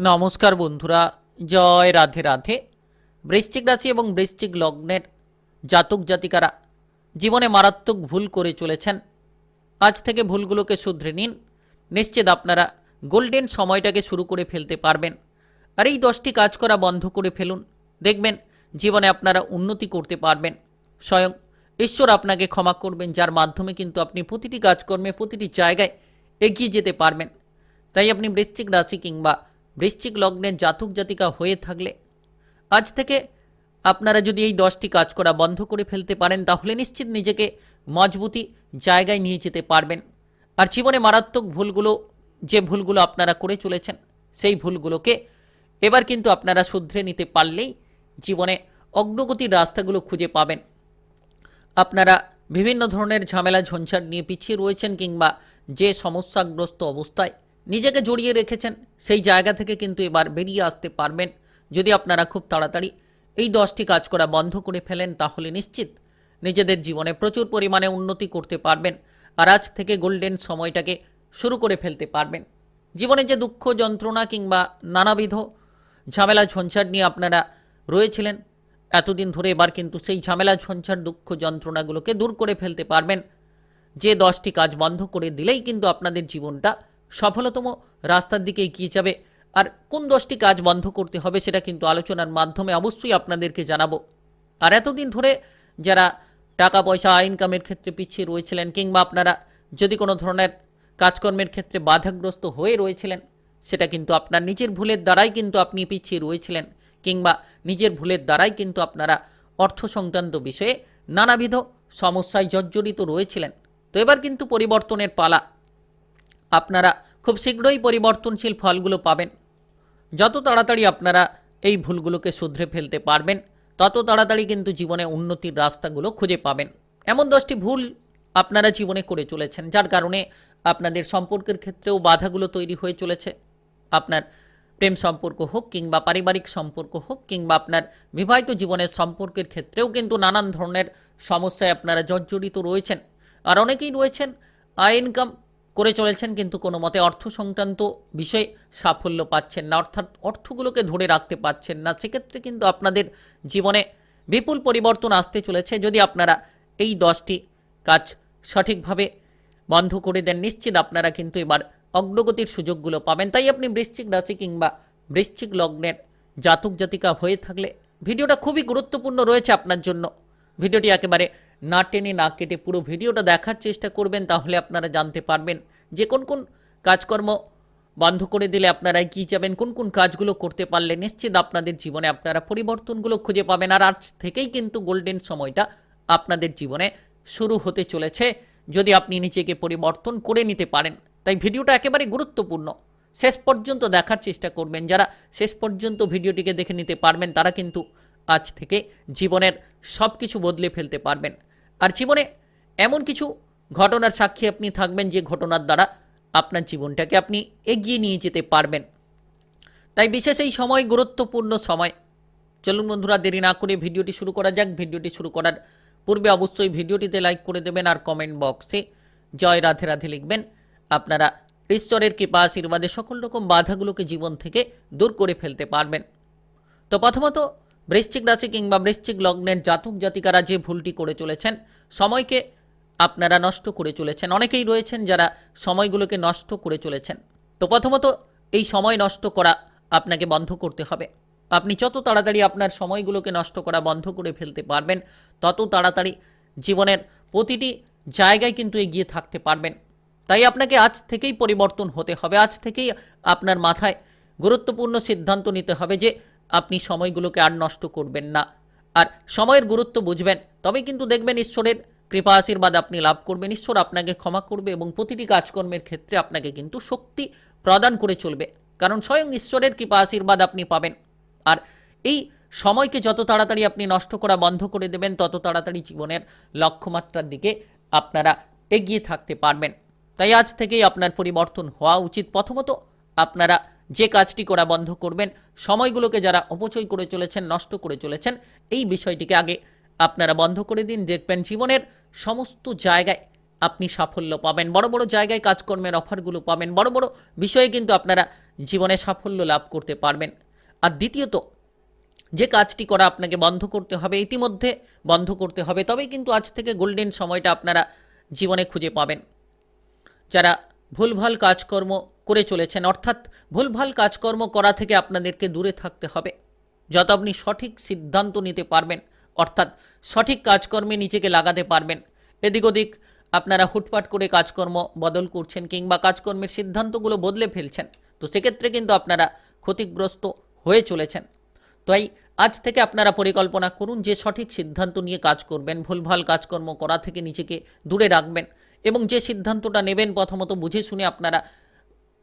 নমস্কার বন্ধুরা, জয় রাধে রাধে। বৃশ্চিক রাশি এবং বৃশ্চিক লগ্নের জাতক জাতিকারা জীবনে মারাত্মক ভুল করে চলেছেন। আজ থেকে ভুলগুলোকে শুধরে নিন। নিশ্চিত আপনারা গোল্ডেন সময়টাকে শুরু করে ফেলতে পারবেন। আর এই দশটি কাজ করা বন্ধ করে ফেলুন। দেখবেন জীবনে আপনারা উন্নতি করতে পারবেন। স্বয়ং ঈশ্বর আপনাকে ক্ষমা করবেন, যার মাধ্যমে কিন্তু আপনি প্রতিটি কাজকর্মে, প্রতিটি জায়গায় এগিয়ে যেতে পারবেন। তাই আপনি বৃশ্চিক রাশি কিংবা বৃশ্চিক লগ্নের জাতক জাতিকা হয়ে থাকলে আজ থেকে আপনারা যদি এই দশটি কাজ করা বন্ধ করে ফেলতে পারেন, তাহলে নিশ্চিত নিজেকে মজবুতি জায়গায় নিয়ে যেতে পারবেন। আর জীবনে মারাত্মক ভুলগুলো, যে ভুলগুলো আপনারা করে চলেছেন, সেই ভুলগুলোকে এবার কিন্তু আপনারা শুধরে নিতে পারলেই জীবনে অগ্রগতির রাস্তাগুলো খুঁজে পাবেন। আপনারা বিভিন্ন ধরনের ঝামেলা, ঝঞ্ঝাট নিয়ে পিছিয়ে রয়েছেন কিংবা যে সমস্যাগ্রস্ত অবস্থায় নিজেকে জড়িয়ে রেখেছেন, সেই জায়গা থেকে কিন্তু এবার বেরিয়ে আসতে পারবেন। যদি আপনারা খুব তাড়াতাড়ি এই দশটি কাজ করা বন্ধ করে ফেলেন, তাহলে নিশ্চিত নিজেদের জীবনে প্রচুর পরিমাণে উন্নতি করতে পারবেন আর আজ থেকে গোল্ডেন সময়টাকে শুরু করে ফেলতে পারবেন। জীবনে যে দুঃখ, যন্ত্রণা কিংবা নানাবিধ ঝামেলা, ঝঞ্ঝাট নিয়ে আপনারা রয়েছিলেন, এতদিন ধরে এবার কিন্তু সেই ঝামেলা, ঝঞ্ঝাট, দুঃখ, যন্ত্রণাগুলোকে দূর করে ফেলতে পারবেন। যে দশটি কাজ বন্ধ করে দিলেই কিন্তু আপনাদের জীবনটা সফলতম রাস্তার দিকে এগিয়ে যাবে। আর কোন দশটি কাজ বন্ধ করতে হবে সেটা কিন্তু আলোচনার মাধ্যমে অবশ্যই আপনাদেরকে জানাব। আর এতদিন ধরে যারা টাকা পয়সা ইনকামের ক্ষেত্রে পিছিয়ে রয়েছিলেন কিংবা আপনারা যদি কোনো ধরনের কাজকর্মের ক্ষেত্রে বাধাগ্রস্ত হয়ে রয়েছিলেন, সেটা কিন্তু আপনার নিজের ভুলের দ্বারাই কিন্তু আপনি পিছিয়ে রয়েছিলেন কিংবা নিজের ভুলের দ্বারাই কিন্তু আপনারা অর্থ সংক্রান্ত বিষয়ে নানাবিধ সমস্যায় জর্জরিত রয়েছিলেন। তো এবার কিন্তু পরিবর্তনের পালা। আপনারা খুব শীঘ্রই পরিবর্তনশীল ফলগুলো পাবেন। যত তাড়াতাড়ি আপনারা এই ভুলগুলোকে শুধরে ফেলতে পারবেন, তত তাড়াতাড়ি কিন্তু জীবনে উন্নতির রাস্তাগুলো খুঁজে পাবেন। এমন দশটি ভুল আপনারা জীবনে করে চলেছেন, যার কারণে আপনাদের সম্পর্কের ক্ষেত্রেও বাধাগুলো তৈরি হয়ে চলেছে। আপনার প্রেম সম্পর্ক হোক কিংবা পারিবারিক সম্পর্ক হোক কিংবা আপনার বিবাহিত জীবনের সম্পর্কের ক্ষেত্রেও কিন্তু নানান ধরনের সমস্যায় আপনারা জর্জরিত রয়েছেন। আর অনেকেই রয়েছেন, আয় ইনকাম করে চলেছেন, কিন্তু কোনো মতে অর্থ সংক্রান্ত বিষয়ে সাফল্য পাচ্ছেন না। অর্থাৎ অর্থগুলোকে ধরে রাখতে পারছেন না। সেক্ষেত্রে কিন্তু আপনাদের জীবনে বিপুল পরিবর্তন আসতে চলেছে। যদি আপনারা এই দশটি কাজ সঠিকভাবে বন্ধ করে দেন, নিশ্চিত আপনারা কিন্তু এবার অগ্রগতির সুযোগগুলো পাবেন। তাই আপনি বৃশ্চিক রাশি কিংবা বৃশ্চিক লগ্নের জাতক জাতিকা হয়ে থাকলে ভিডিওটা খুবই গুরুত্বপূর্ণ রয়েছে আপনার জন্য। ভিডিওটি একেবারে না টেনে না কেটে পুরো ভিডিওটা দেখার চেষ্টা করবেন, তাহলে আপনারা জানতে পারবেন যে কোন কোন কাজকর্ম বন্ধ করে দিলে আপনারা এগিয়ে যাবেন, কোন কোন কাজগুলো করতে পারলে নিশ্চিত আপনাদের জীবনে আপনারা পরিবর্তনগুলো খুঁজে পাবেন। আর আজ থেকেই কিন্তু গোল্ডেন সময়টা আপনাদের জীবনে শুরু হতে চলেছে। যদি আপনি নিজেকে পরিবর্তন করে নিতে পারেন, তাই ভিডিওটা একেবারে গুরুত্বপূর্ণ। শেষ পর্যন্ত দেখার চেষ্টা করবেন, যারা শেষ পর্যন্ত ভিডিওটিকে দেখে নিতে পারবেন, তারা কিন্তু আজ থেকে জীবনের সব কিছু বদলে ফেলতে পারবেন। আর জীবনে এমন কিছু ঘটনার সাক্ষী আপনি থাকবেন যে ঘটনার দ্বারা আপনার জীবনটাকে আপনি এগিয়ে নিয়ে যেতে পারবেন। তাই বিশেষ এই সময়, গুরুত্বপূর্ণ সময়। চলুন বন্ধুরা, দেরি না করে ভিডিওটি শুরু করা যাক। ভিডিওটি শুরু করার পূর্বে অবশ্যই ভিডিওটিতে লাইক করে দেবেন আর কমেন্ট বক্সে জয় রাধে রাধে লিখবেন। আপনারা ঈশ্বরের কৃপা, আশীর্বাদে সকল রকম বাধাগুলোকে জীবন থেকে দূর করে ফেলতে পারবেন। তো প্রথমত বৃশ্চিক রাশি কিংবা বৃশ্চিক লগ্নের জাতক জাতিকারা যে ভুলটি করে চলেছেন, সময়কে আপনারা নষ্ট করে চলেছেন। অনেকেই রয়েছেন যারা সময়গুলোকে নষ্ট করে চলেছেন। তো প্রথমত, এই সময় নষ্ট করা আপনাকে বন্ধ করতে হবে। আপনি যত তাড়াতাড়ি আপনার সময়গুলোকে নষ্ট করা বন্ধ করে ফেলতে পারবেন, তত তাড়াতাড়ি জীবনের প্রতিটি জায়গায় কিন্তু এগিয়ে থাকতে পারবেন। তাই আপনাকে আজ থেকেই পরিবর্তন হতে হবে। আজ থেকেই আপনার মাথায় গুরুত্বপূর্ণ সিদ্ধান্ত নিতে হবে যে আপনি সময়গুলোকে আর নষ্ট করবেন না। আর সময়ের গুরুত্ব বুঝবেন তবে কিন্তু দেখবেন ঈশ্বরের কৃপা আশীর্বাদ আপনি লাভ করবেন। ঈশ্বর আপনাকে ক্ষমা করবে এবং প্রতিটি কাজকর্মের ক্ষেত্রে আপনাকে কিন্তু শক্তি প্রদান করে চলবে। কারণ স্বয়ং ঈশ্বরের কৃপা আশীর্বাদ আপনি পাবেন। আর এই সময়কে যত তাড়াতাড়ি আপনি নষ্ট করা বন্ধ করে দেবেন, তত তাড়াতাড়ি জীবনের লক্ষ্যমাত্রার দিকে আপনারা এগিয়ে থাকতে পারবেন। তাই আজ থেকেই আপনার পরিবর্তন হওয়া উচিত। প্রথমত আপনারা যে কাজটি করা বন্ধ করবেন, সময়গুলোকে যারা অপচয় করে চলেছেন, নষ্ট করে চলেছেন, এই বিষয়টিকে আগে আপনারা বন্ধ করে দিন। দেখবেন জীবনের সমস্ত জায়গায় আপনি সাফল্য পাবেন, বড় বড় জায়গায় কাজকর্মের অফারগুলো পাবেন, বড় বড় বিষয়ে কিন্তু আপনারা জীবনে সাফল্য লাভ করতে পারবেন। আর দ্বিতীয়ত, যে কাজটি করা আপনাকে বন্ধ করতে হবে, ইতিমধ্যে বন্ধ করতে হবে তবেই কিন্তু আজ থেকে গোল্ডেন সময়টা আপনারা জীবনে খুঁজে পাবেন। যারা ভুলভাল কাজকর্ম করে চলেছেন। অর্থাৎ ভুলভাল কাজকর্ম করা থেকে আপনাদেরকে দূরে থাকতে হবে। যত আপনি সঠিক সিদ্ধান্ত নিতে পারবেন, অর্থাৎ সঠিক কাজকর্মে নিজেকে লাগাতে পারবেন, এদিক ওদিক আপনারা হুটপাট করে কাজকর্ম বদল করছেন কিংবা কাজকর্মের সিদ্ধান্তগুলো বদলে ফেলছেন, তো সেক্ষেত্রে কিন্তু আপনারা ক্ষতিগ্রস্ত হয়ে চলেছেন। তাই আজ থেকে আপনারা পরিকল্পনা করুন যে সঠিক সিদ্ধান্ত নিয়ে কাজ করবেন, ভুলভাল কাজকর্ম করা থেকে নিজেকে দূরে রাখবেন এবং যে সিদ্ধান্তটা নেবেন প্রথমত বুঝে শুনে আপনারা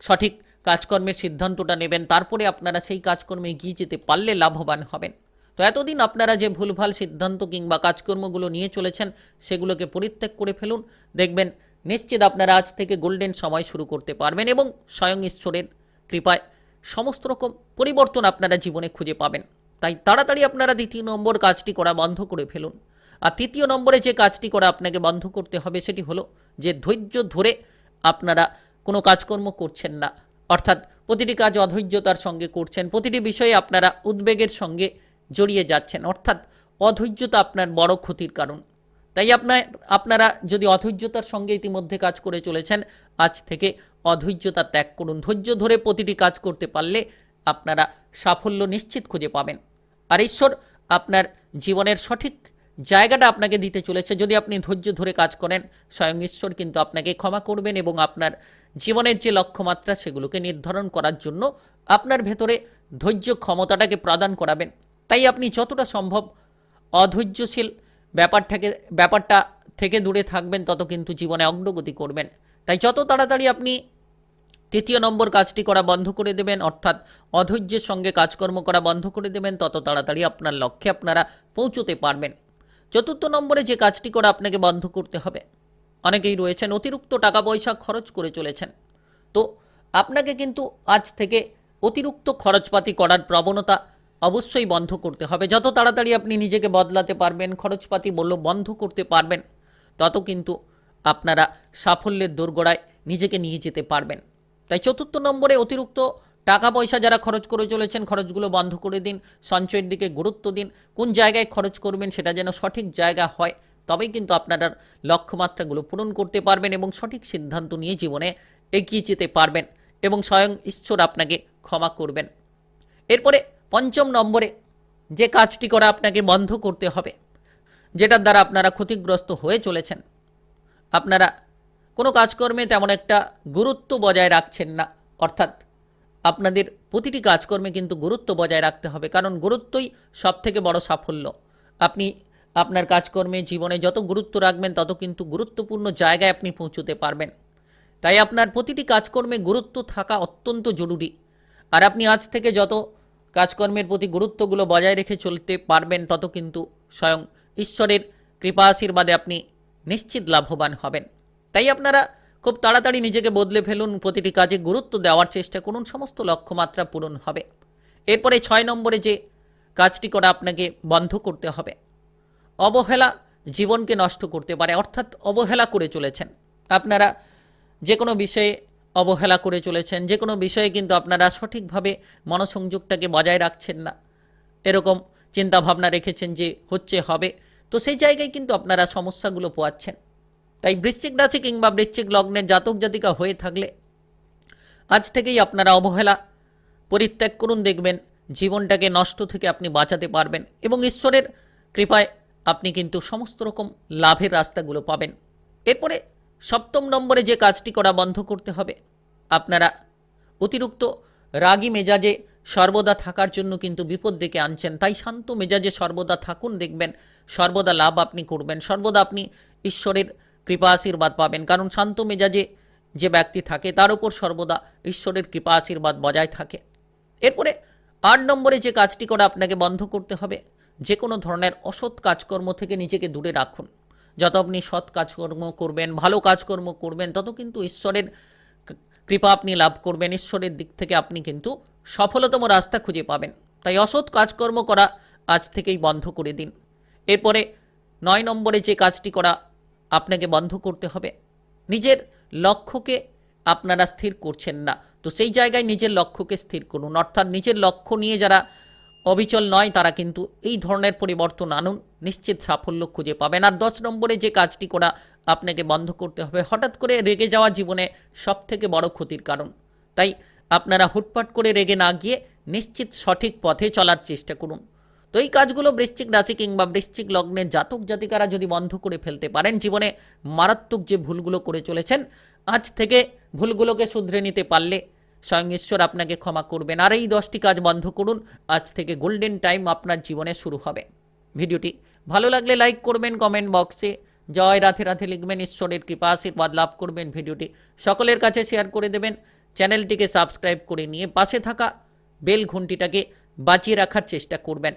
সঠিক কাজকর্মের সিদ্ধান্তটা নেবেন, তারপরে আপনারা সেই কাজকর্মে এগিয়ে যেতে পারলে লাভবান হবেন। তো এতদিন আপনারা যে ভুলভাল সিদ্ধান্ত কিংবা কাজকর্মগুলো নিয়ে চলেছেন, সেগুলোকে পরিত্যাগ করে ফেলুন। দেখবেন নিশ্চিত আপনারা আজ থেকে গোল্ডেন সময় শুরু করতে পারবেন এবং স্বয়ং ঈশ্বরের কৃপায় সমস্ত রকম পরিবর্তন আপনারা জীবনে খুঁজে পাবেন। তাই তাড়াতাড়ি আপনারা দ্বিতীয় নম্বর কাজটি করা বন্ধ করে ফেলুন। আর তৃতীয় নম্বরে যে কাজটি করা আপনাকে বন্ধ করতে হবে, সেটি হলো যে ধৈর্য ধরে আপনারা কোনো কাজকর্ম করছেন না। অর্থাৎ প্রতিটি কাজ অধৈর্যতার সঙ্গে করছেন, প্রতিটি বিষয়ে আপনারা উদ্বেগের সঙ্গে জড়িয়ে যাচ্ছেন। অর্থাৎ অধৈর্যতা আপনার বড় ক্ষতির কারণ। তাই আপনার, আপনারা যদি অধৈর্যতার সঙ্গে ইতিমধ্যে কাজ করে চলেছেন, আজ থেকে অধৈর্যতা ত্যাগ করুন। ধৈর্য ধরে প্রতিটি কাজ করতে পারলে আপনারা সাফল্য নিশ্চিত খুঁজে পাবেন। আর ঈশ্বর আপনার জীবনের সঠিক জায়গাটা আপনাকে দিতে চলেছে। যদি আপনি ধৈর্য ধরে কাজ করেন, স্বয়ং ঈশ্বর কিন্তু আপনাকে ক্ষমা করবেন এবং আপনার জীবনের যে লক্ষ্যমাত্রা সেগুলোকে নির্ধারণ করার জন্য আপনার ভেতরে ধৈর্য ক্ষমতাটাকে প্রদান করাবেন। তাই আপনি যতটা সম্ভব অধৈর্যশীল ব্যাপারটাকে, ব্যাপারটা থেকে দূরে থাকবেন, তত কিন্তু জীবনে অগ্রগতি করবেন। তাই যত তাড়াতাড়ি আপনি তৃতীয় নম্বর কাজটি করা বন্ধ করে দেবেন, অর্থাৎ অধৈর্যের সঙ্গে কাজকর্ম করা বন্ধ করে দেবেন, তত তাড়াতাড়ি আপনার লক্ষ্যে আপনারা পৌঁছতে পারবেন। চতুর্থ নম্বরে যে কাজটি করে আপনাকে বন্ধ করতে হবে। অনেকেই রয়েছেন, অতিরিক্ত টাকা পয়সা খরচ করে চলেছেন। তো আপনাকে কিন্তু আজ থেকে অতিরিক্ত খরচপাতি করার প্রবণতা অবশ্যই বন্ধ করতে হবে। যত তাড়াতাড়ি আপনি নিজেকে বদলাতে পারবেন, খরচপাতি বলল বন্ধ করতে পারবেন, তত কিন্তু আপনারা সাফল্যের দোরগোড়ায় নিজেকে নিয়ে যেতে পারবেন। তাই চতুর্থ নম্বরে অতিরিক্ত টাকা পয়সা যারা খরচ করে চলেছেন, খরচগুলো বন্ধ করে দিন, সঞ্চয়ের দিকে গুরুত্ব দিন। কোন জায়গায় খরচ করবেন সেটা যেন সঠিক জায়গা হয়, তবেই কিন্তু আপনারা লক্ষ্যমাত্রাগুলো পূরণ করতে পারবেন এবং সঠিক সিদ্ধান্ত নিয়ে জীবনে এগিয়ে যেতে পারবেন এবং স্বয়ং ঈশ্বর আপনাকে ক্ষমা করবেন। এরপরে পঞ্চম নম্বরে যে কাজটি করা আপনাকে বন্ধ করতে হবে, যেটার দ্বারা আপনারা ক্ষতিগ্রস্ত হয়ে চলেছেন। আপনারা কোনো কাজকর্মে তেমন একটা গুরুত্ব বজায় রাখছেন না, অর্থাৎ আপনাদের প্রতিটি কাজকর্মে কিন্তু গুরুত্ব বজায় রাখতে হবে, কারণ গুরুত্বই সব থেকে বড় সাফল্য। আপনি আপনার কাজকর্মে জীবনে যত গুরুত্ব রাখবেন, তত কিন্তু গুরুত্বপূর্ণ জায়গায় আপনি পৌঁছতে পারবেন। তাই আপনার প্রতিটি কাজকর্মে গুরুত্ব থাকা অত্যন্ত জরুরি। আর আপনি আজ থেকে যত কাজকর্মের প্রতি গুরুত্বগুলো বজায় রেখে চলতে পারবেন, তত কিন্তু স্বয়ং ঈশ্বরের কৃপা আশীর্বাদে আপনি নিশ্চিত লাভবান হবেন। তাই আপনারা খুব তাড়াতাড়ি নিজেকে বদলে ফেলুন, প্রতিটি কাজে গুরুত্ব দেওয়ার চেষ্টা করুন, সমস্ত লক্ষ্যমাত্রা পূরণ হবে। এরপরে ছয় নম্বরে যে কাজটি করা আপনাকে বন্ধ করতে হবে, অবহেলা জীবনকে নষ্ট করতে পারে, অর্থাৎ অবহেলা করে চলেছেন। আপনারা যে কোনো বিষয়ে অবহেলা করে চলেছেন যে কোনো বিষয়ে কিন্তু আপনারা সঠিকভাবে মনোসংযোগটাকে বজায় রাখছেন না। এরকম চিন্তা ভাবনা রেখেছেন যে হচ্ছে হবে, তো সেই জায়গায় কিন্তু আপনারা সমস্যাগুলো পোয়াচ্ছেন। তাই বৃশ্চিক রাশি কিংবা বৃশ্চিক লগ্নের জাতক জাতিকা হয়ে থাকলে আজ থেকেই আপনারা অবহেলা পরিত্যাগ করুন, দেখবেন জীবনটাকে নষ্ট থেকে আপনি বাঁচাতে পারবেন এবং ঈশ্বরের কৃপায় আপনি কিন্তু সমস্ত রকম লাভের রাস্তাগুলো পাবেন। এরপরে সপ্তম নম্বরে যে কাজটি করা বন্ধ করতে হবে, আপনারা অতিরিক্ত রাগী মেজাজে সর্বদা থাকার জন্য কিন্তু বিপদ ডেকে আনছেন। তাই শান্ত মেজাজে সর্বদা থাকুন, দেখবেন সর্বদা লাভ আপনি করবেন, সর্বদা আপনি ঈশ্বরের কৃপা আশীর্বাদ পাবেন। কারণ শান্ত মেজাজে যে ব্যক্তি থাকে, তার উপর সর্বদা ঈশ্বরের কৃপা আশীর্বাদ বজায় থাকে। এরপরে আট নম্বরে যে কাজটি করা আপনাকে বন্ধ করতে হবে, যে কোনো ধরনের অসৎ কাজকর্ম থেকে নিজেকে দূরে রাখুন। যত আপনি সৎ কাজকর্ম করবেন, ভালো কাজকর্ম করবেন, তত কিন্তু ঈশ্বরের কৃপা আপনি লাভ করবেন। ঈশ্বরের দিক থেকে আপনি কিন্তু সফলতম রাস্তা খুঁজে পাবেন। তাই অসৎ কাজকর্ম করা আজ থেকেই বন্ধ করে দিন। এরপরে নয় নম্বরে যে কাজটি করা আপনাকে বন্ধ করতে হবে। নিজের লক্ষ্যকে আপনারা স্থির করছেন না। তো সেই জায়গায় নিজের লক্ষ্যকে স্থির করুন। অর্থাৎ নিজের লক্ষ্য নিয়ে যারা অবিচল নয়, তারা কিন্তু এই ধরনের পরিবর্তন আনুন। নিশ্চিত সাফল্য খুঁজে পাবেন। আর দশ নম্বরে যে কাজটি করা আপনাকে বন্ধ করতে হবে, হঠাৎ করে রেগে যাওয়া জীবনে সব থেকে বড় ক্ষতির কারণ। তাই আপনারা হুটপাট করে রেগে না গিয়ে নিশ্চিত সঠিক পথে চলার চেষ্টা করুন। তো এই কাজগুলো বৃশ্চিক রাশি কিংবা বৃশ্চিক লগ্নের জাতক জাতিকারা যদি বন্ধ করে ফেলতে পারেন, জীবনে মারাত্মক যে ভুলগুলো করে চলেছেন, আজ থেকে ভুলগুলোকে শুধরে নিতে পারলে স্বয়ং ঈশ্বর আপনাকে ক্ষমা করবেন। আর এই দশটি কাজ বন্ধ করুন, আজ থেকে গোল্ডেন টাইম আপনার জীবনে শুরু হবে। ভিডিওটি ভালো লাগলে লাইক করবেন, কমেন্ট বক্সে জয় রাধে রাধে লিখবেন, ঈশ্বরের কৃপা আশীর্বাদ লাভ করবেন। ভিডিওটি সকলের কাছে শেয়ার করে দেবেন, চ্যানেলটিকে সাবস্ক্রাইব করে নিয়ে পাশে থাকা বেল ঘন্টিটাকে বাঁচিয়ে রাখার চেষ্টা করবেন।